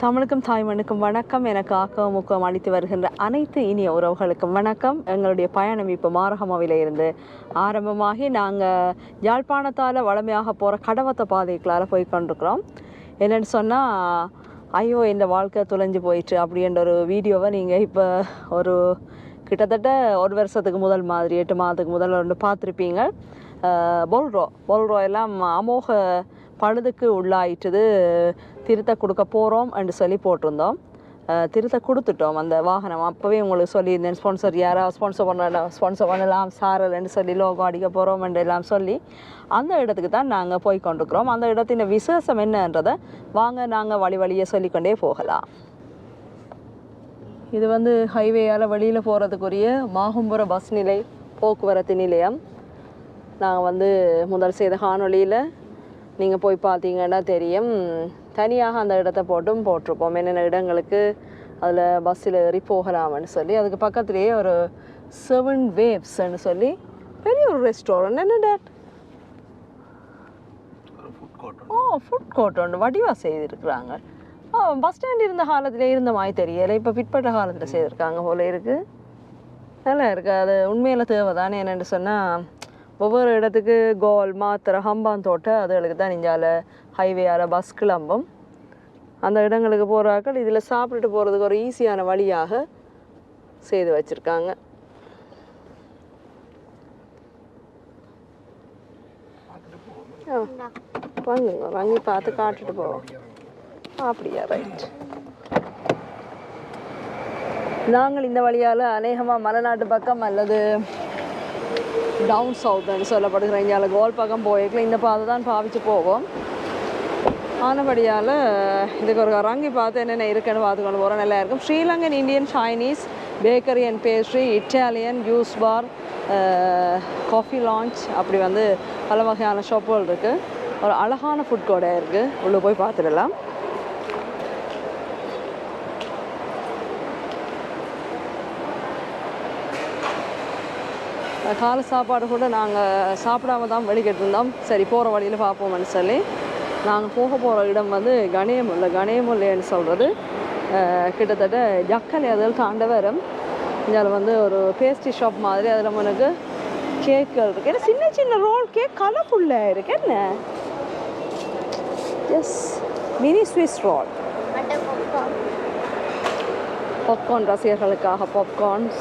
தமிழுக்கும் தாய்மண்ணுக்கும் வணக்கம். எனக்கு ஆக்கவும் அளித்து வருகின்ற அனைத்து இனிய உறவுகளுக்கும் வணக்கம். எங்களுடைய பயணம் இப்போ மாரகமாவில இருந்து ஆரம்பமாகி நாங்கள் யாழ்ப்பாணத்தால் வளமையாக போகிற கடவத்த பாதைகளால் போய் கொண்டிருக்கிறோம். என்னென்னு சொன்னால் ஐயோ இந்த வாழ்க்கை தொலைஞ்சு போயிட்டு அப்படின்ற ஒரு வீடியோவை நீங்கள் இப்போ ஒரு கிட்டத்தட்ட ஒரு வருஷத்துக்கு முதல் மாதிரி எட்டு மாதத்துக்கு முதல் ஒன்று பார்த்துருப்பீங்க. பொல்ரோ பொல்ரோ எல்லாம் அமோக பழுதுக்கு உள்ளாயிட்டுது திருத்த கொடுக்க போகிறோம் என்று சொல்லி போட்டிருந்தோம். திருத்த கொடுத்துட்டோம் அந்த வாகனம். அப்போவே உங்களுக்கு சொல்லியிருந்தேன் ஸ்பான்சர் யாராவது ஸ்பான்சர் பண்ண ஸ்பான்சர் பண்ணலாம் சாரல்னு சொல்லி லோகோ அடிக்க போகிறோம் என்று எல்லாம் சொல்லி அந்த இடத்துக்கு தான் நாங்கள் போய் கொண்டிருக்கிறோம். அந்த இடத்தின் விசேஷம் என்னன்றதை வாங்க நாங்கள் வழி வழியை சொல்லிக்கொண்டே போகலாம். இது வந்து ஹைவேயால் வெளியில் போகிறதுக்குரிய மாகும்புர பஸ் நிலை போக்குவரத்து நிலையம். நாங்கள் வந்து முதல் செய்த காணொலியில் நீங்கள் போய் பார்த்தீங்கன்னா தெரியும். தனியாக அந்த இடத்த போட்டும் போட்டிருப்போம் என்னென்ன இடங்களுக்கு அதில் பஸ்ஸில் ஏறி போகலாம்னு சொல்லி அதுக்கு பக்கத்துலேயே ஒரு செவன் வேவ்ஸ்ன்னு சொல்லி பெரிய ஒரு ரெஸ்டாரண்ட் என்ன டேட் ஓ ஃபுட் கோர்ட் ஒன்று வடிவாக செய்திருக்கிறாங்க. ஓ பஸ் ஸ்டாண்ட் இருந்த காலத்தில் இருந்த மாதிரி தெரியலை. இப்போ பிற்பட்ட காலத்தில் செய்திருக்காங்க போல இருக்கு. நல்லா இருக்கு. அது உண்மையில் தேவை தானே என்னென்னு சொன்னால் ஒவ்வொரு இடத்துக்கு கோல் மாத்திரை ஹம்பான் தோட்டை அதுகளுக்கு தான் நெஞ்சால ஹைவேயால் பஸ் கிளம்பும். அந்த இடங்களுக்கு போகிறாக்கள் இதில் சாப்பிட்டுட்டு போகிறதுக்கு ஒரு ஈஸியான வழியாக செய்து வச்சுருக்காங்க. வாங்குங்க வாங்கி பார்த்து காட்டுட்டு போவோம். அப்படியா ரைட் நாங்கள் இந்த வழியால் அநேகமாக மலைநாட்டு பக்கம் அல்லது டவுன் சவுத்துன்னு சொல்லப்படுகிற இங்கே கோல் பக்கம் போயிருக்கல இந்த பாதை தான் பாவிச்சு போவோம் ஆனபடியால் இதுக்கு ஒரு ரங்கி பார்த்து என்னென்ன இருக்குன்னு பார்த்துக்கொண்டு போகிறோம் நல்லா இருக்கும் Sri Lankan Indian Chinese bakery and pastry Italian juice bar coffee lounge அப்படி வந்து பல வகையான ஷாப்புகள் இருக்குது ஒரு அழகான ஃபுட் கோடாக இருக்குது உள்ளே போய் பார்த்துடலாம் காலை சாப்பாடு கூட நாங்கள் சாப்பிடாம தான் வெளிக்கிட்டு இருந்தோம் சரி போகிற வழியில் பார்ப்போம்னு சொல்லி நாங்கள் போக போகிற இடம் வந்து கணேமுல்லை கணேமுல்லைன்னு சொல்கிறது கிட்டத்தட்ட ஜக்கலை அதில் தாண்ட வரும் இங்கே வந்து ஒரு பேஸ்ட்ரி ஷாப் மாதிரி அதில் உனக்கு கேக்குகள் இருக்கு. ஏன்னா சின்ன சின்ன ரோல் கேக் கலர்ஃபுல்லாக இருக்கு. என்ன? Yes mini Swiss roll popcorn ரசிகர்களுக்காக popcorns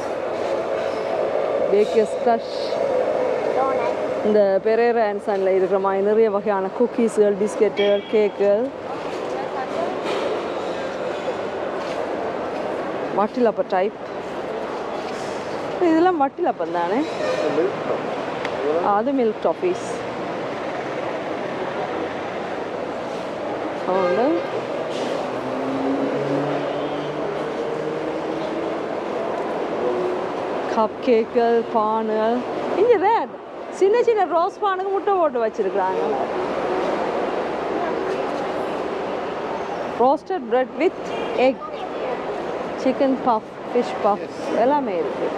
bakers டஷ் இந்த பெரேரா அண்ட் இருக்கிற மாதிரி நிறைய வகையான குக்கீஸுகள் பிஸ்கெட்டுகள் கேக்குகள் வட்டிலப்ப டைப் இதெல்லாம் வட்டிலப்பம் தானே? அது மில்க் டாஃபீஸ் அவங்க கப் கேக்குகள் பானுகள் இங்கே ரேட் சின்ன சின்ன ரோஸ் பானுக்கு முட்டை போட்டு வச்சிருக்கிறாங்க. Roasted bread with egg chicken puff fish puff எல்லாமே இருக்குது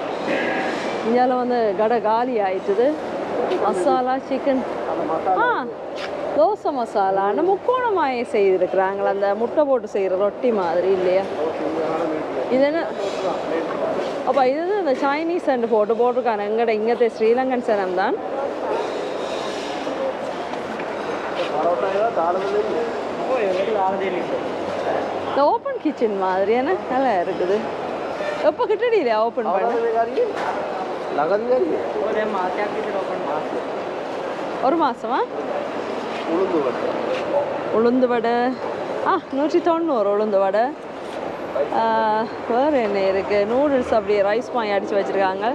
இந்தியாவில் வந்து கடை காலி ஆயிட்டுது. மசாலா சிக்கன் ஆ தோசை மசாலான்னு முக்கோணமாயே செய்திருக்கிறாங்களா அந்த முட்டை போட்டு செய்கிற ரொட்டி மாதிரி இல்லையா? இது என்ன? அப்போ இது வந்து இந்த சைனீஸ் அண்ட் போட்டு போட்டிருக்காங்க. எங்கட இங்கത്തെ ஸ்ரீலங்கன் சனம் தான். இந்த ஓப்பன் கிச்சன் மாதிரி என்ன? நல்லா இருக்குது. எப்போ கிட்டடியில ஓப்பன் பண்ண? ஒரு மாசமா? உளுந்து வடை. ஆ நூற்றி தொண்ணூறு உளுந்து வடை. வேறு என்ன இருக்குது நூடுல்ஸ் அப்படியே ரைஸ் பாய் அடித்து வச்சுருக்காங்க.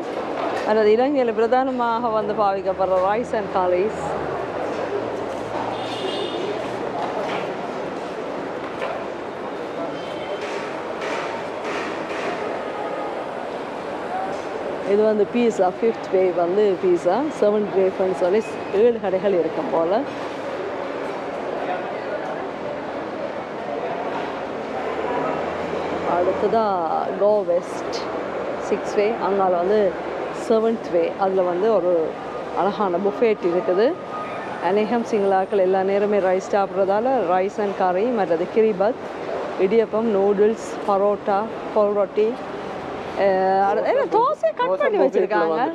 அல்லது இலங்கையில் பிரதானமாக வந்து பாவிக்கப்படுற ரைஸ் அண்ட் காலைஸ் இது வந்து பீஸா ஃபிஃப்த் வே வந்து பீஸா செவன்த் வேஃப்னு சொல்லி ஏழு கடைகள் இருக்கும் போல். அடுத்ததாக கோ வெஸ்ட் சிக்ஸ் வே அங்கால வந்து செவன்த் வே அதில் வந்து ஒரு அழகான புஃபேட் இருக்குது. அநேகம் சிங்களாக்கள் எல்லா நேரமே ரைஸ் சாப்பிட்றதால ரைஸ் அண்ட் கறி மற்றது கிரிபத் இடியப்பம் நூடுல்ஸ் பரோட்டா கோல் ரொட்டி அஹ் அது- என்ன தோசை கட் பண்ணி வச்சுருக்காங்க.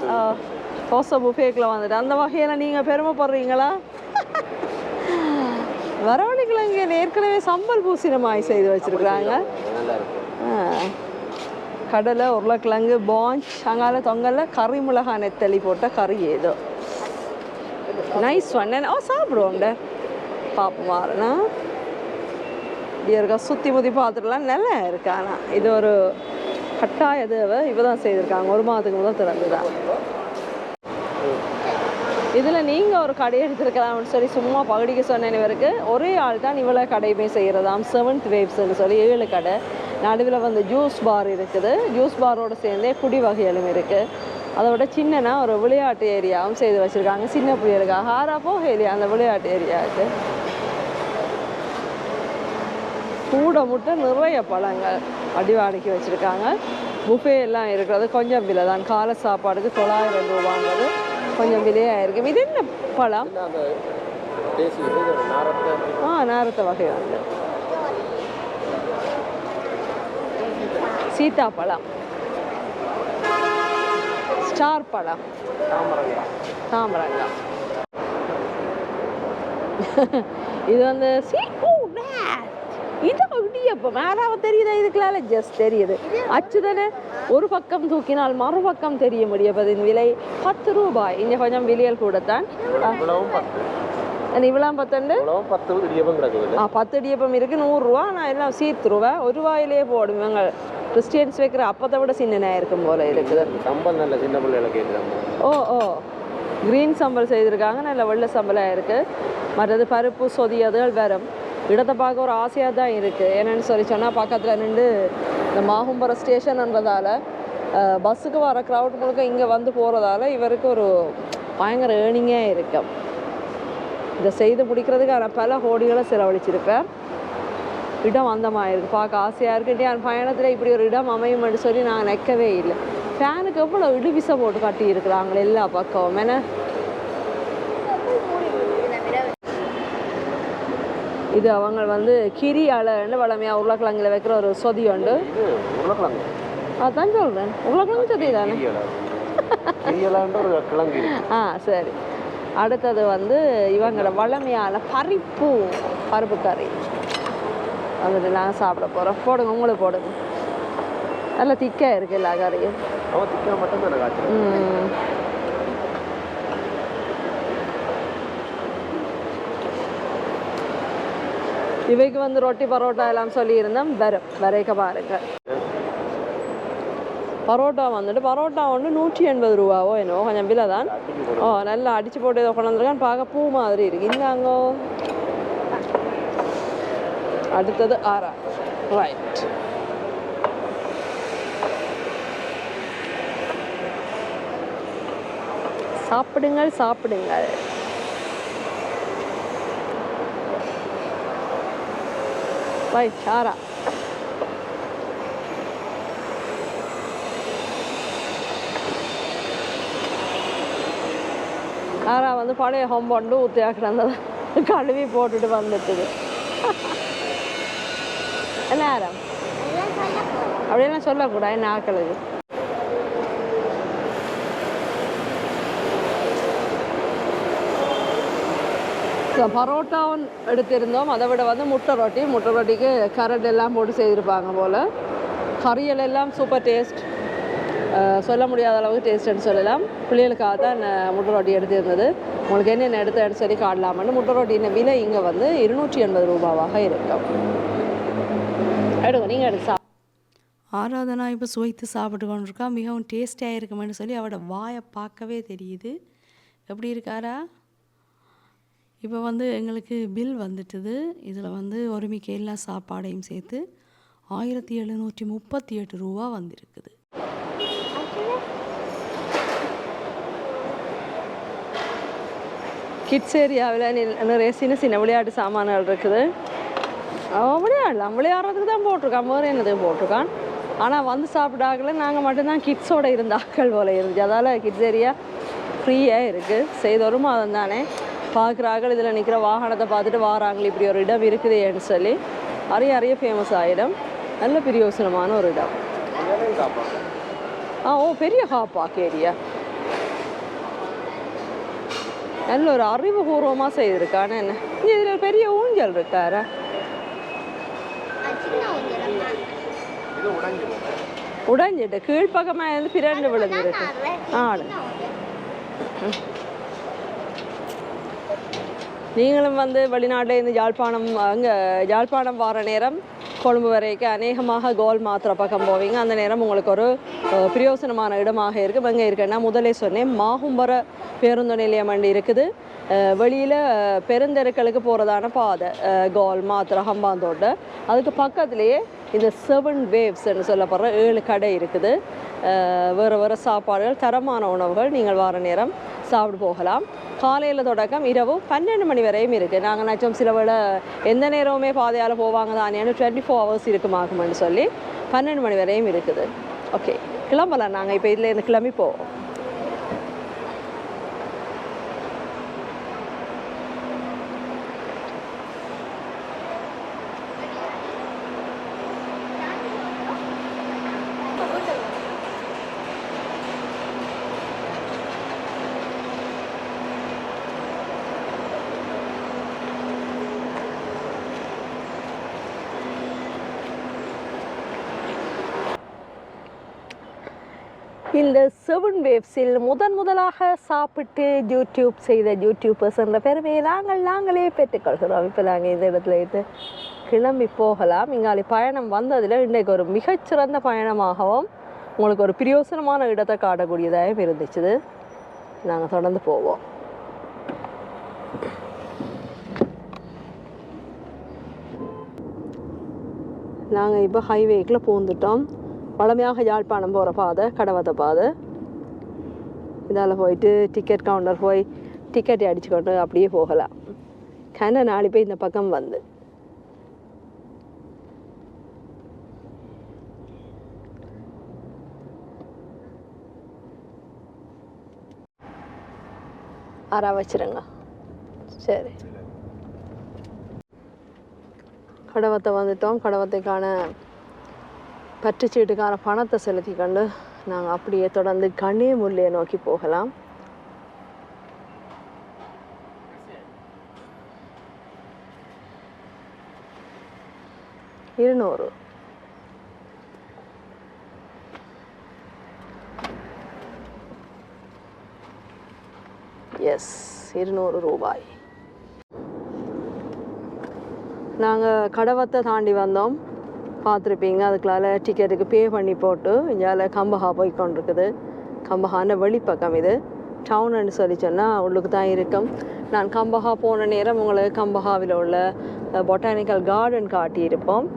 தோசை புஃபேக்கில் வந்துட்டு. அந்த வகையில் நீங்கள் பெருமைப்படுறீங்களா? வரவழிக்கிழங்கு ஏற்கனவே சம்பல் பூசினமாய் செய்து வச்சுருக்குறாங்க. கடலை உருளைக்கிழங்கு பாஞ்ச் அங்கால தொங்கல்ல கறி மிளகா நெத்தலி போட்ட கறி ஏதோ. நைஸ் ஒன் ஓ சாப்பிடுவோம்ட. பாப்போம் மாறனா இப்படி இருக்கா சுற்றி முத்தி பார்த்துட்டுலாம் நல்லா இருக்கு ஆனால் இது ஒரு கட்டாய தேவை. இவ தான் செய்திருக்காங்க. ஒரு மாதத்துக்கு முதல் திறந்துதான். இதில் நீங்கள் ஒரு கடை எடுத்துருக்கலாம்னு சொல்லி சும்மா பகுடிக்கு சொன்ன இவருக்கு. ஒரே ஆள் தான் இவ்வளோ கடையுமே செய்கிறதாம் செவன்த் வேவ்ஸ்ன்னு சொல்லி ஏழு கடை. நடுவில் வந்து ஜூஸ் பார் இருக்குது. ஜூஸ் பாரோடு சேர்ந்தே குடி வகைகளும் இருக்குது அதை விட சின்னனா ஒரு விளையாட்டு ஏரியாவும் செய்து வச்சுருக்காங்க. சின்ன பிள்ளைகளுக்காக ஹாரா ஏரியா அந்த விளையாட்டு ஏரியாவுக்கு? கூட முட்டை நிறைய பழங்கள் அடிவாடிக்கு வச்சுருக்காங்க. புஃபே எல்லாம் இருக்கிறது கொஞ்சம் விலை தான் காலை சாப்பாடுக்கு தொள்ளாயிரம் ரூபாங்கிறது. கொஞ்சம் விலையாக இருக்குது இது என்ன பழம்? ஆ நேரத்தை வகை வந்து சீத்தாப்பழம். ஸ்டார் பழம். தாமரங்கா தாமரங்காய். இது வந்து இது இடியப்பம் மேலாவ தெரியுதா? இதுக்குலால ஜஸ்ட் தெரியுது. அச்சுதானே? ஒரு பக்கம் தூக்கினால் மறுபக்கம் தெரிய முடியப்பதின் விலை பத்து ரூபாய். இங்க கொஞ்சம் விலையல் கூடத்தான். இவ்வளவு பத்தண்டு? பத்து இடியப்பம் கிடக்குது ஆ பத்து இடியப்பம் இருக்கு. நூறுரூவா நான் எல்லாம் சீர்த்துருவேன் ஒரு ரூபாயிலே போடும். இவங்க கிறிஸ்டியன்ஸ் வைக்கிற அப்பத்தை விட சின்னனா இருக்கும் போல இருக்குது சம்பல் நல்ல சின்ன பிள்ளைகளை ஓ ஓ. க்ரீன் சம்பல் செய்திருக்காங்க. நல்ல வெள்ளை சம்பலாக இருக்குது மற்றது பருப்பு சொதி அதுகள் வரும். இடத்தை பார்க்க ஒரு ஆசையாக தான் இருக்குது என்னன்னு சொல்லி சொன்னால் பக்கத்தில் நின்று இந்த மாகும்பரம் ஸ்டேஷன்ன்றதால பஸ்ஸுக்கு வர க்ரௌட் முழுக்க இங்கே வந்து போகிறதால இவருக்கு ஒரு பயங்கர ஏர்னிங்கே இருக்கும் இதை செய்து முடிக்கிறதுக்கான பல கோடிகளை செலவழிச்சிருப்பேன் இடம் அந்தமாக இருக்குது பார்க்க ஆசையாக இருக்கு. என் பயணத்தில் இப்படி ஒரு இடம் அமையும்னு சொல்லி நான் நிற்கவே இல்லை. ஃபேனுக்கு எவ்வளோ இடுவிசை போட்டு கட்டி இருக்கிறாங்களே எல்லா பக்கமும். என்ன? இது அவங்க வந்து கிரி அலைன்னு வளமையாக உருளைக்கிழங்குல வைக்கிற ஒரு சொதி உண்டு. உருளைக்கிழங்கு. அதான் சொல்கிறேன் உருளைக்கிழங்கு சொதி தானே? கிரியலா ஆ சரி. அடுத்தது வந்து இவங்களோட வளமையான பறிப்பு பருப்பு கறி. வந்துட்டு நாங்கள் சாப்பிட போகிறோம் போடுங்க உங்களுக்கு போடுங்க. நல்லா திக்காக இருக்கு எல்லா கறியும். ம். இவைக்கு வந்து ரொட்டி பரோட்டா எல்லாம் சொல்லியிருந்தோம். வரும். வரைக்க பாருங்க பரோட்டா வந்துட்டு பரோட்டா வந்து நூற்றி எண்பது ரூபாவோ என்னவோ கொஞ்சம் விலை தான் ஓ நல்லா அடிச்சு போட்டு இதை கொண்டாந்துருக்கான் பார்க்க பூ மாதிரி இருக்கு. இந்தாங்கோ. அடுத்தது ஆறா ரைட் சாப்பிடுங்கள் சாப்பிடுங்கள். ரைட் ஆறா ஆறா வந்து பழைய ஹொம்பொண்டு ஊற்றியா கிடந்தது கழுவி போட்டுட்டு வந்துட்டுது என்ன ஆரம் அப்படியெல்லாம் சொல்லக்கூடாது என்ன ஆக்களுக்கு ஸோ பரோட்டாவும் எடுத்திருந்தோம். அதை விட வந்து முட்டை ரொட்டி. முட்டை ரொட்டிக்கு கரட் எல்லாம் போட்டு செய்திருப்பாங்க போல். கறியல் எல்லாம் சூப்பர் டேஸ்ட் சொல்ல முடியாத அளவுக்கு டேஸ்ட்டுன்னு சொல்லலாம். பிள்ளைகளுக்காக தான் முட்டை ரொட்டி எடுத்திருந்தது. உங்களுக்கு என்னென்ன எடுத்து சொல்லி காட்டலாமான்னு முட்டை ரொட்டியின் விலை இங்கே வந்து இருநூற்றி எண்பது ரூபாவாக இருக்கும். எடுங்க நீங்கள் எடுத்து ஆராதனா இப்போ சுவைத்து சாப்பிட்டு கொண்டிருக்கா. மிகவும் டேஸ்டியாக இருக்குமென்னு சொல்லி அவட வாயை பார்க்கவே தெரியுது. எப்படி இருக்காரா? இப்போ வந்து எங்களுக்கு பில் வந்துட்டுது. இதில் வந்து ஒருமிக்க எல்லா சாப்பாடையும் சேர்த்து ஆயிரத்தி எழுநூற்றி முப்பத்தி எட்டு ரூபா வந்திருக்குது. கிட்ஸ் ஏரியாவில் நிறைய சின்ன சின்ன விளையாட்டு சாமான்கள் இருக்குது. அவன் விளையாடலாம் விளையாடுறதுக்கு தான் போட்டிருக்கான். வேறு என்னது போட்டிருக்கான்? ஆனால் வந்து சாப்பிடாக்கல நாங்கள் மட்டும்தான் கிட்ஸோட இருந்த ஆட்கள் போல இருந்துச்சு அதால் கிட்ஸ் ஏரியா ஃப்ரீயாக இருக்குது செய்தொரு மாதம் தானே. பார்க்குறார்கள். இதில் நிற்கிற வாகனத்தை பார்த்துட்டு வாராங்களே இப்படி ஒரு இடம் இருக்குதேன்னு சொல்லி அறிய அறிய ஃபேமஸ் ஆகிடும் நல்ல பிரயோசனமான ஒரு இடம். ஆ ஓ பெரிய ஹாப்பாக் ஏரியா நல்ல ஒரு அறிவுபூர்வமாக செய்திருக்கான என்ன? இங்கே இதில் பெரிய ஊஞ்சல் இருக்காரா? உடைஞ்சிட்டு கீழ்ப்பக்கமாக இருந்து பிரண்டு விழுந்துருக்கு. ஆடு. நீங்களும் வந்து வெளிநாட்டில் இருந்து யாழ்ப்பாணம் அங்கே யாழ்ப்பாணம் வார நேரம் கொழும்பு வரைக்கும் அநேகமாக கோல் மாத்திர பக்கம் போவீங்க. அந்த நேரம் உங்களுக்கு ஒரு பிரயோசனமான இடமாக இருக்குது எங்கே இருக்குன்னா முதலே சொன்னேன் மாகும்பர பேருந்து நிலையம் அண்டு இருக்குது. வெளியில் பெருந்தெருக்களுக்கு போகிறதான பாதை. கோல் மாத்திர ஹம்பாந்தோட்ட. அதுக்கு பக்கத்துலேயே இந்த செவன் வேவ்ஸ்ன்னு சொல்லப்படுற ஏழு கடை இருக்குது. வேறு வேறு சாப்பாடுகள் தரமான உணவுகள் நீங்கள் வார நேரம் சாப்பிட்டு போகலாம். காலையில் தொடக்கம் இரவு பன்னெண்டு மணி வரையும் இருக்குது நாங்கள் நச்சம் சில வேளை எந்த நேரமுமே பாதையால் போவாங்க தானேன்னு டுவெண்ட்டி ஃபோர் ஹவர்ஸ் இருக்குமாகும்னு சொல்லி பன்னெண்டு மணி வரையும் இருக்குது. ஓகே கிளம்பலாம் நாங்கள் இப்போ இதில் இருந்து கிளம்பி போவோம் இந்த செவன் வேவ்ஸில் முதன் முதலாக சாப்பிட்டு யூடியூப் செய்த யூடியூபர்ஸ் என்ற பெருமையை நாங்கள் நாங்களே பெற்றுக்கொள்கிறோம் இப்போ நாங்கள் இந்த இடத்துல இருந்து கிளம்பி போகலாம். இங்காலி பயணம் வந்ததில் இன்றைக்கு ஒரு மிகச்சிறந்த பயணமாகவும் உங்களுக்கு ஒரு பிரயோசனமான இடத்தை காட்டக்கூடியதாகவும் இருந்துச்சு. நாங்கள் தொடர்ந்து போவோம். நாங்கள் இப்போ ஹைவேக்கில் பூந்துட்டோம் வளமையாக யாழ்ப்பாணம் போகிற பாதை கடவத்த பாதை. இதால் போயிட்டு டிக்கெட் கவுண்டர் போய் டிக்கெட் அடிச்சுக்கொண்டு அப்படியே போகலாம் கண்ண நாலு போய் இந்த பக்கம் வந்து. ஆறா வச்சிருங்க. சரி. கடவத்தை வந்துட்டோம். கடவத்தைக்கான பற்றுச்சீட்டுக்கான பணத்தை செலுத்தி கொண்டு நாங்கள் அப்படியே தொடர்ந்து கண்ணே முல்லையை நோக்கி போகலாம். இருநூறு. எஸ் இருநூறு ரூபாய். நாங்கள் கடவத்தை தாண்டி வந்தோம். பார்த்துருப்பீங்க. அதுக்குள்ளால டிக்கெட்டுக்கு பே பண்ணி போட்டு இங்கால கம்பஹா போய் கொண்டிருக்குது. கம்பஹான வெளிப்பக்கம் இது. டவுன்னு சொல்லி சொன்னால் உள்ளுக்கு தான் இருக்கும். நான் கம்பஹா போன நேரம் உங்களுக்கு கம்பஹாவில் உள்ள பொட்டானிக்கல் கார்டன் காட்டியிருப்போம்.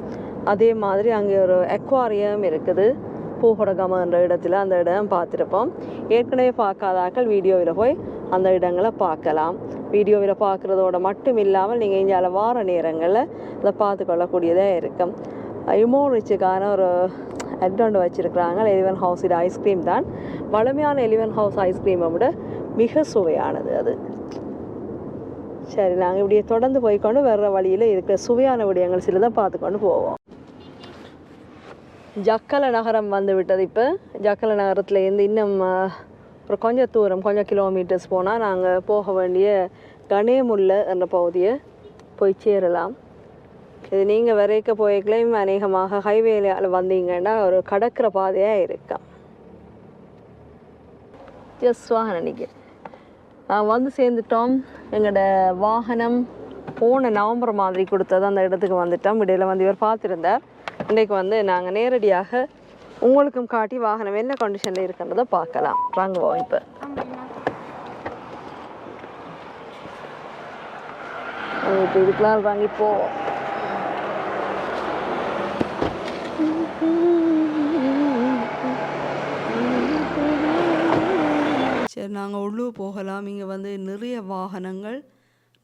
அதே மாதிரி அங்கே ஒரு அக்வாரியம் இருக்குது. பூகொடகமன்ற இடத்துல அந்த இடம் பார்த்துருப்போம். ஏற்கனவே பார்க்காதாக்கள் வீடியோவில் போய் அந்த இடங்களை பார்க்கலாம். வீடியோவில் பார்க்குறதோட மட்டும் இல்லாமல் நீங்கள் இங்கே வார நேரங்களில் அதை பார்த்து கொள்ளக்கூடியதாக இருக்கும். இமோரிச்சுக்கான ஒரு அட்வான்ட் வச்சுருக்குறாங்க. எலிவன் ஹவுஸ் இது ஐஸ்கிரீம் தான். வளமையான எலிவன் ஹவுஸ் ஐஸ்கிரீமை விட மிக சுவையானது அது. சரி நாங்கள் இப்படியே தொடர்ந்து போய்க்கொண்டு வர்ற வழியில் இருக்கிற சுவையான விடயங்கள் சில தான் பார்த்துக்கொண்டு போவோம். ஜக்கல நகரம் வந்து விட்டது இப்போ. ஜக்கல நகரத்துலேருந்து இன்னும் ஒரு கொஞ்சம் தூரம் கொஞ்சம் கிலோமீட்டர்ஸ் போனால் நாங்கள் போக வேண்டிய கணேமுல்ல என்ற பகுதியை போய் சேரலாம். இது நீங்கள் வரைக்க போய்க்கலையும் அநேகமாக ஹைவேல வந்தீங்கன்னா ஒரு கடற்கிற பாதையாக இருக்கும் ஜஸ்வாக நினைக்கிறேன் நான் வந்து சேர்ந்துட்டோம். எங்களோட வாகனம் போன நவம்பர் மாதிரி கொடுத்தது. அந்த இடத்துக்கு வந்துட்டோம். இடையில வந்து இவர் பார்த்துருந்தார். இன்றைக்கு வந்து நாங்கள் நேரடியாக உங்களுக்கும் காட்டி வாகனம் என்ன கண்டிஷனில் இருக்குன்றதை பார்க்கலாம். வாங்குவோம் இப்போ. இப்போ இதுக்கெலாம் வாங்கி போவோம் நாங்கள் உள்ளூர் போகலாம். இங்கே வந்து நிறைய வாகனங்கள்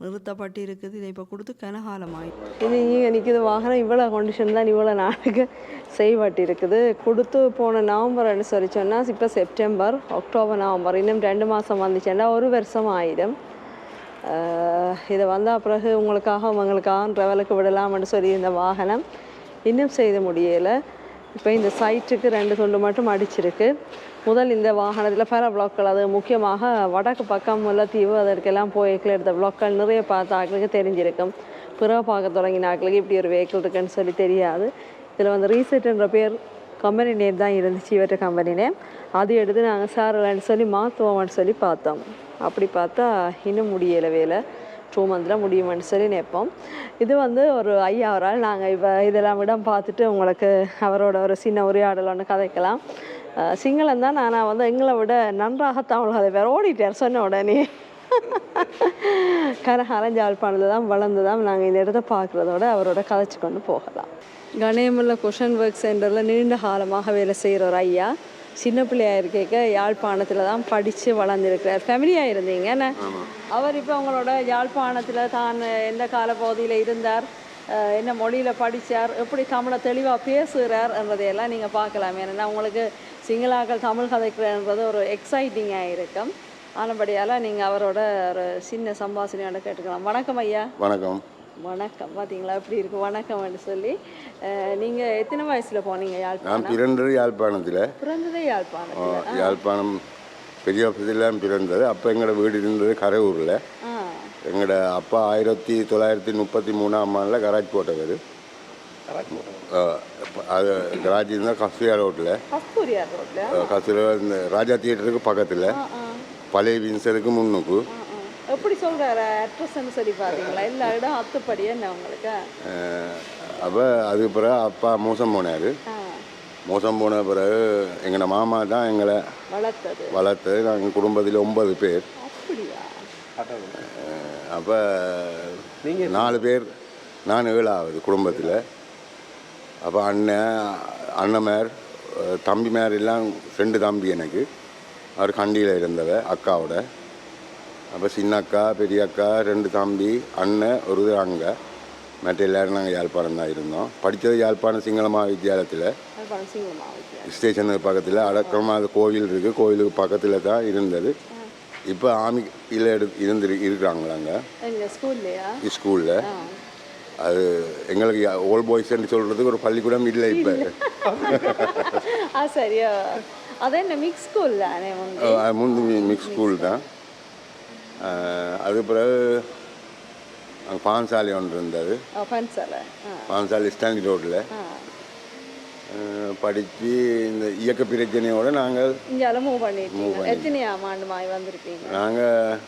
நிறுத்தப்பட்டு இருக்குது இதை இப்போ கொடுத்து கனகாலம் இது இங்கே நிற்கிது வாகனம். இவ்வளோ கண்டிஷன் தான் இவ்வளோ நாளுக்கு செய்வட்டு இருக்குது கொடுத்து போன நவம்பர் அனுசரிச்சோன்னா சொன்னால் இப்போ செப்டம்பர் அக்டோபர் நவம்பர் இன்னும் ரெண்டு மாதம் வந்துச்சுன்னா ஒரு வருஷம் ஆயிடும். இதை வந்த பிறகு உங்களுக்காக உங்களுக்காக ட்ராவலுக்கு விடலாம்னு சொல்லி இந்த வாகனம் இன்னும் செய்து முடியலை. இப்போ இந்த சைட்டுக்கு ரெண்டு துண்டு மட்டும் அடிச்சிருக்கு. முதல் இந்த வாகனத்தில் பல பிளாக்கள் அது முக்கியமாக வடக்கு பக்கம் முல்லைத்தீவு அதற்கெல்லாம் போய்க்கில் எடுத்த பிளாக்கள் நிறைய பார்த்த ஆட்களுக்கு தெரிஞ்சிருக்கும். பிறகு பார்க்க தொடங்கின ஆட்களுக்கு இப்படி ஒரு வெஹிக்கிள் இருக்குன்னு சொல்லி தெரியாது. இதில் வந்து ரீசெட்டுன்ற பேர் கம்பெனி நேம் தான் இருந்துச்சு இவற்ற கம்பெனி நேம் அது எடுத்து நாங்கள் சாரலன்னு சொல்லி மாற்றுவோம்னு சொல்லி பார்த்தோம். அப்படி பார்த்தா இன்னும் முடியலை வேலை. டூ மந்தில் முடியுமென்னு சொல்லி நினைப்போம். இது வந்து ஒரு ஐயா நாங்கள் இப்போ இதெல்லாம் விடம் பார்த்துட்டு உங்களுக்கு அவரோட ஒரு சின்ன உரையாடல் ஒன்று கதைக்கலாம். சிங்களம் தான். நான் வந்து எங்களை விட நன்றாக தமிழ் கதை பேர் ஓடிட்டார் சொன்ன உடனே. கரகாரம் ஜாழ்ப்பாணத்தில் தான் வளர்ந்து தான் நாங்கள் இந்த இடத்த பார்க்குறதோட அவரோட கதைச்சு கொண்டு போகலாம். கணேமுள்ள கொஷன் ஒர்க் சென்டரில் நீண்ட காலமாக வேலை செய்கிற ஒரு ஐயா. சின்ன பிள்ளையா இருக்க யாழ்ப்பாணத்தில் தான் படித்து வளர்ந்துருக்கிறார். ஃபேமிலியாக இருந்தீங்க என்ன? அவர் இப்போ உங்களோட யாழ்ப்பாணத்தில் தான் எந்த கால பகுதியில் இருந்தார் என்ன மொழியில் படித்தார் எப்படி தமிழை தெளிவாக பேசுகிறார் என்றதையெல்லாம் நீங்கள் பார்க்கலாம். ஏன்னா உங்களுக்கு சிங்களாக்கள் தமிழ் கதைக்கிறன்றது ஒரு எக்ஸைட்டிங்காக இருக்கும் ஆனபடியால் நீங்கள் அவரோட ஒரு சின்ன சம்பாஷணையோட கேட்டுக்கலாம். வணக்கம் ஐயா. வணக்கம். வணக்கம். பார்த்தீங்களா எப்படி இருக்கு? வணக்கம்னு சொல்லி நீங்கள் எத்தனை வயசில் போனீங்க நான் யாழ்ப்பாணம் பிறந்தது யாழ்ப்பாணத்தில். பிறந்ததே யாழ்ப்பாணத்தில். யாழ்ப்பாணம் பெரிய ஆஃபீஸில் பிறந்தது. அப்போ எங்களோட வீடு இருந்தது கரையூரில். எங்களோட அப்பா ஆயிரத்தி தொள்ளாயிரத்தி முப்பத்தி மூணாம் ஆண்டில் கராச்சி போட்டவர். அது கராச்சி இருந்தால் கஸ்தூரியா ரோட்டில் கஸ்தூரியார் ரோட்டில் கஸ்தூரியா இந்த ராஜா தியேட்டருக்கு பக்கத்தில். பழைய வின்சருக்கு முன்னுக்கு. எப்படி சொல்கிறாரு அட்ரஸ்ன்னு சொல்லி பார்த்தீங்களா எல்லா இடம் அத்துப்படி என்ன உங்களுக்கு? அப்போ அதுக்கு பிறகு அப்பா மோசம் போனார். மோசம் போன பிறகு எங்களோட மாமா தான் எங்களை வளர்த்தது. வளர்த்தது. நாங்கள் குடும்பத்தில் ஒன்பது பேர். அப்படியா? அப்போ நாலு பேர் நான் ஏழாவது குடும்பத்தில். அப்போ அண்ணன் அண்ணன்மார் அஹ் தம்பிமார் எல்லாம் ரெண்டு தம்பி எனக்கு. அவர் கண்டியில் இருந்தவ அக்காவோட. அப்போ சின்ன அக்கா பெரிய அக்கா ரெண்டு தம்பி அண்ணன் ஒரு அங்கே. மற்ற எல்லோரும் நாங்கள் யாழ்ப்பாணம் தான் இருந்தோம். படித்தது யாழ்ப்பாணம் சிங்கள மகாவித்தியாலயத்தில். யாழ்ப்பாணம் சிங்கள மாவட்டம் ஸ்டேஷனுக்கு பக்கத்தில் அடக்கமாக கோவில் இருக்குது கோவிலுக்கு பக்கத்தில் தான் இருந்தது. இப்போ ஆமியில் எடு இருந்து இருக்கிறாங்களாங்க ஸ்கூலில். அது எங்களுக்கு ஓல் பாய்ஸ்ன்னு சொல்கிறதுக்கு ஒரு பள்ளிக்கூடம் இல்லை இப்போ. சரியா. அது என்ன மிக்ஸ் ஸ்கூல் முந்தி மிக்ஸ் ஸ்கூல் தான். அது பிறகு பான்சாலை ஒன்று இருந்தது. பன்சலை. ஸ்டாண்டி ரோட்டில் படித்து இந்த இயக்க பிரச்சனையோடு நாங்கள் இங்கால மூவ் பண்ணிட்டீங்க. எத்தனையாம் ஆண்டு மாய் வந்திருக்கீங்க? நாங்கள்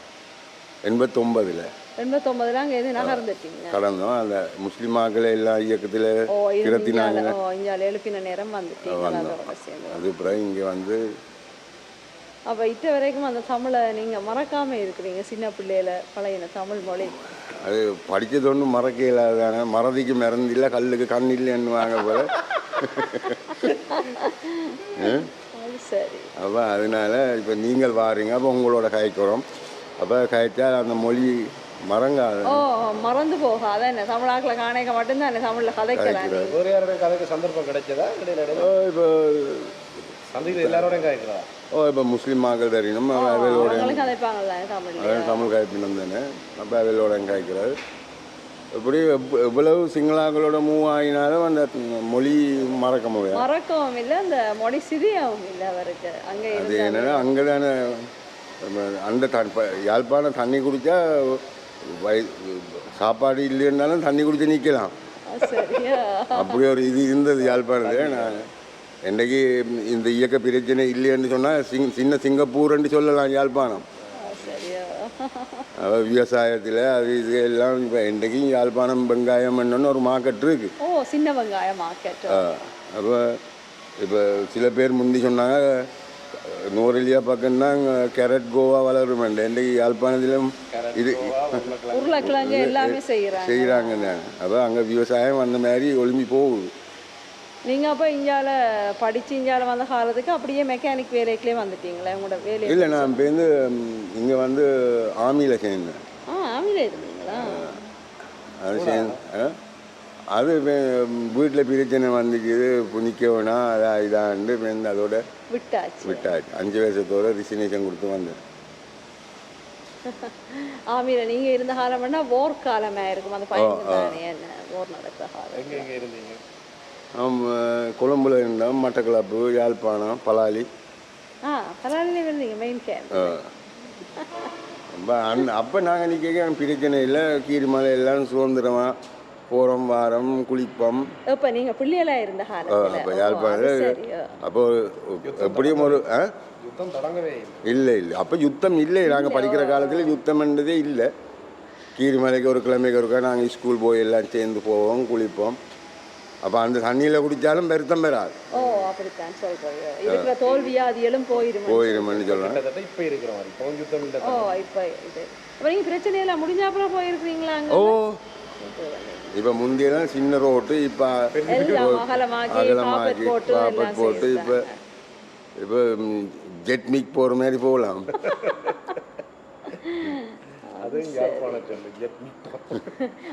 எண்பத்தொம்பதில். எண்பத்தொம்பதுல அங்கே எது நகர்ந்துட்டீங்க? கடந்தோம். அந்த முஸ்லீம் ஆக்களை எல்லாம் இயக்கத்தில் ஓ இங்கால எழுப்பின நேரம் சேர்ந்து. அது பிறகு இங்கே வந்து அப்போ இட்ட வரைக்கும் அந்த தமிழை நீங்கள் மறக்காம இருக்கிறீங்க சின்ன பிள்ளையில பழையன தமிழ் மொழி. அது படித்தது ஒன்றும் மறக்க இல்லாதானே மறதிக்கு மறந்தில்லை கல்லுக்கு கண் இல்லைன்னுவாங்க போல. சரி. அப்போ அதனால இப்போ நீங்கள் வாரீங்க அப்போ உங்களோட காய்க்கிறோம். அப்போ காய்ச்சா அந்த மொழி மறங்காது. ஓ மறந்து போக அதான் என்ன தமிழாக்களை காணைக்க மட்டும்தான் என்ன தமிழில் கதைக்கிறாங்க? வேறு யாரோட கதைக்கு சந்தர்ப்பம் கிடைச்சதா? இப்போ சந்தையில் எல்லாரோடையும் காய்க்கிறா ஓ இப்போ முஸ்லீம் மக்கள் தெரியணும் அவையோட அவங்களும் கதைப்பாங்கல்ல தமிழ்ல அதான் தமிழ் காய்ப்பினம் தானே? அப்போ அவையோட காய்க்கிறது இப்படி எவ்- எவ்வளவு சிங்களாக்களோட மூவ் ஆகினாலும் அந்த மொழி மறக்க முடியாது. மறக்கவும் இல்லை அந்த மொழி சிறியவும் இல்லை அவருக்கு. அங்கே அது என்னன்னா அங்கே தானே அந்த தன் ப- யாழ்ப்பாணம் தண்ணி குடித்தா வய சாப்பாடு இல்லைன்னாலும் தண்ணி குடிச்சு நிற்கலாம் சரியா. அப்படி ஒரு இது இருந்தது யாழ்ப்பாணத்தில். நான் என்றைக்கு இந்த இயக்க பிரச்சனை இல்லைன்னு சொன்னால் சிங் சின்ன சிங்கப்பூர்ன்னு சொல்லலாம் யாழ்ப்பாணம். விவசாயத்தில் அது இது எல்லாம் இப்போ என்றைக்கும் யாழ்ப்பாணம் வெங்காயம் என்னன்னு ஒரு மார்க்கெட் இருக்குது ஓ சின்ன வெங்காயம் மார்க்கெட் அப்போ இப்போ சில பேர் முந்தி சொன்னாங்க நூறுலியா பக்கம்னா கேரட் கோவா வளருமெண்ட் இன்றைக்கு யாழ்ப்பாணத்திலும் இது உருளைக்கிழங்கு. எல்லாமே செய்கிறாங்க செய்கிறாங்க அப்போ அங்கே விவசாயம் அந்த மாதிரி ஒளிம்பி போகுது. நீங்கள் அப்போ இந்தியாவில் படித்து இந்தியாவில் வந்த காலத்துக்கு அப்படியே மெக்கானிக் வேலைக்குள்ளே வந்துட்டீங்களே உங்களோட வேலை இல்லை நான் இப்போ வந்து இங்கே வந்து ஆர்மியில் சேர்ந்தேன். ஆ ஆமியில் இருந்தீங்களா? அது சேர்ந்து? அது வீட்டில் பிரச்சனை வந்துக்குது நிற்க வேணாம் அதா இதாண்டு இப்போ அதோட விட்டாச்சு. விட்டாச்சு. அஞ்சு வருஷத்தோட ரிசினேஷன் கொடுத்து வந்தேன். ஆமீர நீங்க இருந்த காலம்னா போர் காலமா இருக்கும். அந்த பையன் போர் நடக்கிற காலம் எங்க எங்க இருந்தீங்க? கொழும்புல இருந்தோம் மட்டக்களப்பு யாழ்ப்பாணம் பலாலி? அப்போ அந் அப்போ நாங்கள் நிற்க பிரச்சனை இல்லை. கீரிமலை எல்லாம் சுதந்திரமாக போகிறோம் வாரம் குளிப்போம். இப்ப நீங்க பிள்ளைகளா இருந்த அப்போ யாழ்ப்பாணம். அப்போ எப்படியும் ஒரு ஆ? யுத்தம் தொடங்கவே இல்லை. இல்லை இல்லை. அப்போ யுத்தம் இல்லை. நாங்கள் படிக்கிற காலத்தில் யுத்தம்ன்றதே இல்லை. கீரிமலைக்கு ஒரு கிழமைக்கு ஒருக்கா நாங்கள் ஸ்கூல் போய் எல்லாம் சேர்ந்து போவோம் குளிப்போம். அப்போ அந்த தண்ணியில் குடித்தாலும் பெருத்தம் பெறாது ஓ அப்படித்தான் சொல்றீங்க. இருக்கிற தோல்வியாதிகளும் போயிரும் போயிருமென்னு இப்போ இருக்கிற மாதிரி யுத்தம் இல்லை ஓ இப்ப இது. அப்ப நீங்க பிரச்சனை எல்லாம் முடிஞ்ச அப்புறம் போயிருக்கீங்களா அங்க? ஓ. இப்போ முந்தியெல்லாம் சின்ன ரோட்டு இப்போ அகலமாக்கி எல்லாம் போட்டு இப்போ இப்போ ஜெட்மிக் போகிற மாதிரி போகலாம்.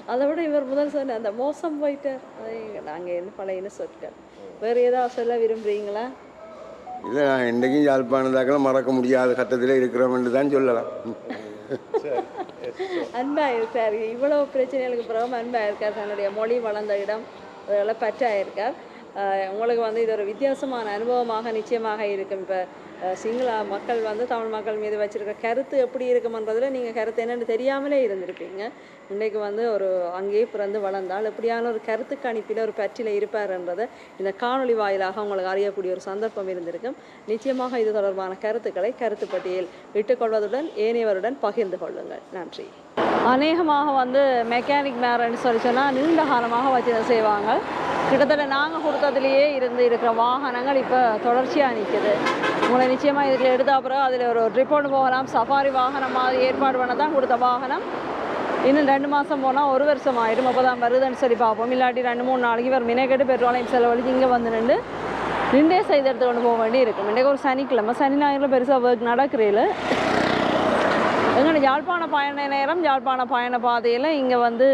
அது விட இவர் முதல் சொன்ன அந்த மோசம் போயிட்டார் அது எங்க- நாங்க என்ன பழையன சொற்கள் வேற ஏதாவது சொல்ல விரும்புறீங்களா? இல்லை நான் என்றைக்கும் யாழ்ப்பாணத்தாக்கெல்லாம் மறக்க முடியாத கட்டத்தில் இருக்கிறோம்னு தான் சொல்லலாம். அன்பா இருக்கார் இவ்வளவு பிரச்சனைகளுக்கு பிறகு அன்பா இருக்கார் தன்னுடைய மொழி வளர்ந்த இடம். அதெல்லாம் பற்றா இருக்கார் உங்களுக்கு வந்து இது ஒரு வித்தியாசமான அனுபவமாக நிச்சயமாக இருக்கும். இப்போ சிங்கள மக்கள் வந்து தமிழ் மக்கள் மீது வச்சிருக்க கருத்து எப்படி இருக்குமன்றதுல நீங்கள் கருத்து என்னென்னு தெரியாமலே இருந்திருப்பீங்க. இன்றைக்கு வந்து ஒரு அங்கேயே பிறந்து வளர்ந்தால் எப்படியான ஒரு கருத்து கணிப்பில் ஒரு பற்றியில் இருப்பார்ன்றதை இந்த காணொளி வாயிலாக உங்களுக்கு அறியக்கூடிய ஒரு சந்தர்ப்பம் இருந்திருக்கும். நிச்சயமாக இது தொடர்பான கருத்துக்களை கருத்து பட்டியல் விட்டுக்கொள்வதுடன் ஏனையவருடன் பகிர்ந்து கொள்ளுங்கள். நன்றி. அநேகமாக வந்து மெக்கானிக் மேரன்னு சொல்லி சொன்னால் நீண்ட காலமாக வச்சு இதை செய்வாங்க கிட்டத்தட்ட நாங்கள் கொடுத்ததுலேயே இருந்து இருக்கிற வாகனங்கள் இப்போ தொடர்ச்சியாக நிற்குது உங்களை நிச்சயமாக இதில் எடுத்த அப்புறம் அதில் ஒரு ட்ரிப் ஒன்று போகலாம். சஃபாரி வாகனம் மாதிரி ஏற்பாடு பண்ண தான் கொடுத்த வாகனம். இன்னும் ரெண்டு மாதம் போனால் ஒரு வருஷம் ஆயிடும். அப்பதான் வருதுன்னு சொல்லி பார்ப்போம். இல்லாட்டி ரெண்டு மூணு நாளைக்கு இவர் மினக்கெட்டு பெட்ரோலையும் செலவழிச்சு இங்கே வந்து நின்று நின்றே செய்து எடுத்து கொண்டு போக வேண்டி இருக்கும். இன்றைக்கு ஒரு சனிக்கிழமை. சனி ஞாயிறில் பெருசாக ஒர்க் நடக்கிறீல எங்களோட யாழ்ப்பாண பயண நேரம் யாழ்ப்பாண பயண பாதையில் இங்கே வந்து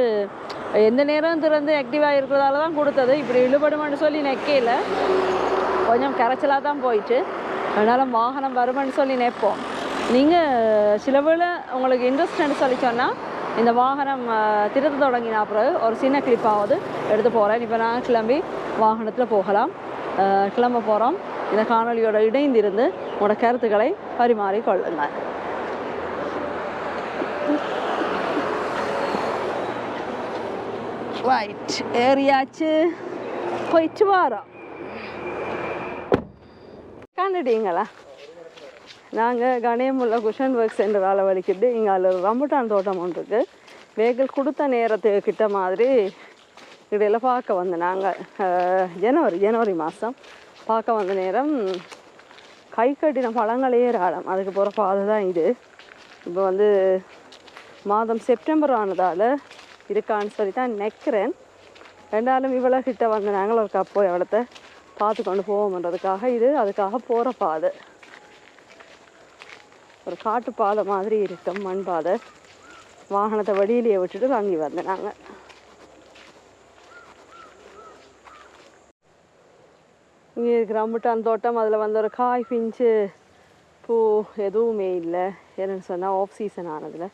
எந்த நேரம் திறந்து ஆக்டிவாக இருக்கிறதால தான் கொடுத்தது. இப்படி இழுபடுமென்னு சொல்லி நெக்கையில் கொஞ்சம் கரைச்சலாக தான் போயிட்டு அதனால் வாகனம் வருமென்னு சொல்லி நிற்போம் நீங்கள் சிலவில் உங்களுக்கு இன்ட்ரெஸ்ட்னு சொல்லி சொன்னால் இந்த வாகனம் திருத்த தொடங்கின பிறகு ஒரு சின்ன கிளிப்பாவது எடுத்து போகிறேன் இப்போ நான் கிளம்பி வாகனத்தில் போகலாம். கிளம்ப போகிறோம் இந்த காணொலியோட இணைந்திருந்து உங்களோட கருத்துக்களை பரிமாறிக்கொள்ளுங்கள் ரைட் ஏறியாச்சு போயிட்டு வரோம். கண்டுட்டீங்களா நாங்கள் கணேமுள்ள குஷன் ஒர்க் சென்டர் வேலை வலிக்கிட்டு இங்கே அதில் ரம்புட்டான் தோட்டம் ஒன்று இருக்குது வெஹிக்கிள் கொடுத்த நேரத்துக்கு கிட்ட மாதிரி இடையில் பார்க்க வந்த நாங்கள் ஜனவரி ஜனவரி மாதம் பார்க்க வந்த நேரம் கை கட்டின பழங்களே ராடம் அதுக்கு போகிற பாதை தான் இது. இப்போ வந்து மாதம் செப்டம்பர் ஆனதால் இருக்கான்னு சொல்லி தான் நினைக்கிறேன். ரெண்டாலும் இவ்வளோ கிட்ட வந்து நாங்களும் ஒரு கப்போ எவ்வளோத்த பார்த்து கொண்டு போவோம்ன்றதுக்காக இது அதுக்காக போகிற பாதை. ஒரு காட்டு பாதை மாதிரி இருக்கும் மண் பாதை. வாகனத்தை வழியிலேயே விட்டுட்டு வாங்கி வந்தேன் நாங்கள் இங்கே இருக்கிற அம்புட்டான் தோட்டம் அதில் வந்து ஒரு காய் பிஞ்சு பூ எதுவுமே இல்லை. என்னன்னு சொன்னால் ஆஃப் சீசன் ஆனதில்.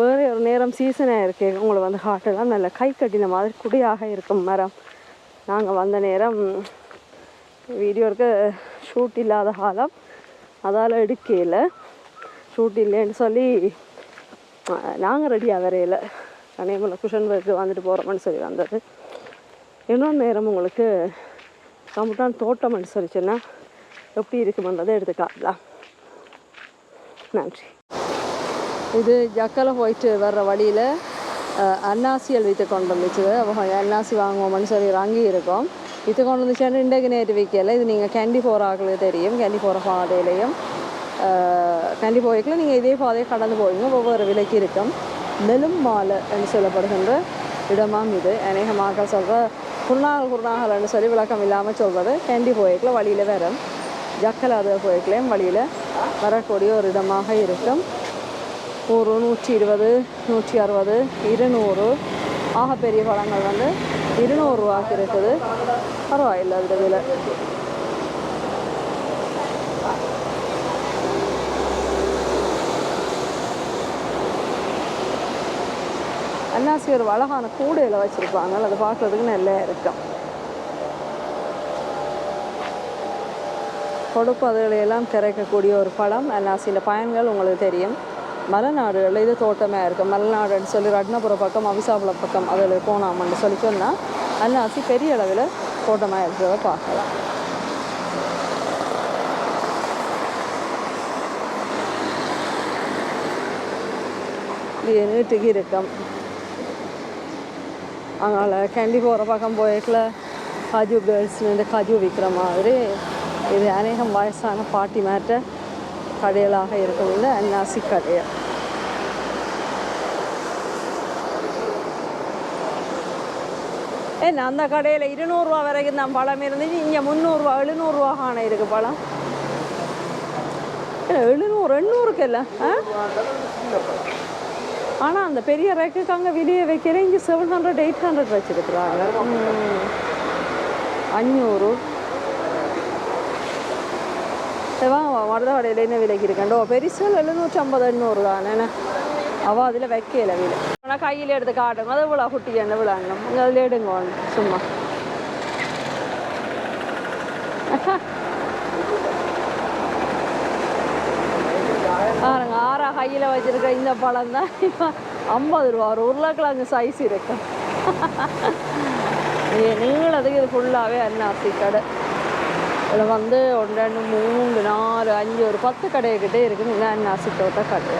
வேறு ஒரு நேரம் சீசனாக இருக்கு உங்களை வந்து ஹாட்டெல்லாம் நல்ல கை கட்டின மாதிரி குடியாக இருக்கும் மரம். நாங்கள் வந்த நேரம் வீடியோவுக்கு ஷூட் இல்லாத காலம் அதால் எடுக்கையில் ஷூட் இல்லைன்னு சொல்லி நாங்கள் ரெடியாக வரையில கனியமலை குஷன் ஒர்க்கு வந்துட்டு போகிறோம்னு சொல்லி வந்தது. இன்னொரு நேரம் உங்களுக்கு கம்புட்டான் தோட்டம் அனுசரிச்சுன்னா எப்படி இருக்குமன்றதை எடுத்து காட்டலாம். நன்றி. இது ஜக்கலை போயிட்டு வர்ற வழியில் அன்னாசியல் விற்று கொண்டு வந்துச்சு. அவங்க அன்னாசி வாங்குவோம்னு சொல்லி வாங்கி இருக்கோம். விற்று கொண்டு வந்துச்சுன்னு இன்றைக்கு நேற்று விற்கல. இது நீங்கள் கேண்டி போகிற ஆக்களுக்கு தெரியும். கேண்டி போகிற பாதையிலையும் கேண்டி போய்க்கல நீங்கள் இதே பாதையை கடந்து போவீங்க. ஒவ்வொரு விலைக்கு இருக்கும். நெலும் மாலை என்று சொல்லப்படுகின்ற இடமாம் இது. அநேகமாக சொல்கிற குருநாகல் குருநாகல்னு சொல்லி விளக்கம் இல்லாமல் சொல்கிறது கேண்டி போய்க்கல வழியில் வரும். ஜக்கல் அது போய்க்கலையும் வழியில் வரக்கூடிய ஒரு இடமாக இருக்கும். ஒரு நூற்றி இருபது நூற்றி அறுபது இருநூறு. ஆக பெரிய பழங்கள் வந்து இருநூறுவாக்கு இருக்குது. பரவாயில்லை அந்த விலை. அன்னாசி ஒரு அழகான கூடையில் வச்சுருப்பாங்க. அதை பார்க்குறதுக்கு நல்லா இருக்கும். கொடுப்பதுகளையெல்லாம் திறக்கக்கூடிய ஒரு படம் அன்னாசியில் பயன்கள் உங்களுக்கு தெரியும். மலைநாடுகளில் இது தோட்டமாக இருக்குது மலைநாடுன்னு சொல்லி ரட்னபுரம் பக்கம் அவிசாபுரம் பக்கம் அதில் போனாமன்னு சொல்லி சொன்னால் அன்னாசி பெரிய அளவில் தோட்டமாக இருக்கிறத பார்க்கலாம். இது நீட்டுக்கு இருக்கும் அதனால் கேண்டி போகிற பக்கம் போயிட்டில் காஜு பேர்ட்ஸ்லேருந்து காஜு விற்கிற மாதிரி. இது அநேகம் வயசான பாட்டி மேட்ட கடைகளாக இருக்கவில்லை அன்னாசி கடைகள் ஏன்னா அந்த கடையில் இருநூறுவா வரைக்கும் தான் பழம் இருந்துச்சு. இங்கே முந்நூறுரூவா எழுநூறுவா காண இருக்கு பழம். எழுநூறு எண்ணூறுக்கு இல்லை ஆ? ஆனால் அந்த பெரிய ரேக்குக்கு அங்கே வெளியே வைக்கிறேன் இங்கே செவன் ஹண்ட்ரட் எயிட் ஹண்ட்ரட் வச்சுருக்குறாங்க. அஞ்சூறு மருத வடையிலேருந்து என்ன விலைக்கு இருக்கண்டோ பெருசால் எழுநூற்றி ஐம்பது எண்ணூறு தான் என்ன அவள் அதில் வைக்கல விலை ஆனால் கையில் எடுத்து காட்டுங்க அதை இவ்வளோ குட்டி என்ன விழாங்கணும் இங்கே அதில் எடுங்க சும்மா பாருங்க ஆறா கையில் வச்சுருக்க இந்த பழம் தான் இப்போ ஐம்பது ரூபா ஒரு உருளைக்கிழங்கு சைஸ் இருக்கு இது நீளத்துக்கு இது ஃபுல்லாகவே அன்னாசி கடை இதில் வந்து ஒன்று ரெண்டு மூணு நாலு அஞ்சு ஒரு பத்து கடைக்கிட்டே இருக்குது இங்கே அன்னாசி தோட்ட கடை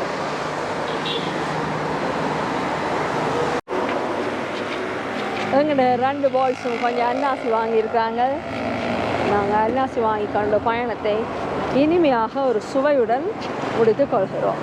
எங்கிட்ட ரெண்டு பாய்ஸும் கொஞ்சம் அன்னாசி வாங்கியிருக்காங்க. நாங்கள் அன்னாசி வாங்கி கொண்ட பயணத்தை இனிமையாக ஒரு சுவையுடன் முடித்து கொள்கிறோம்.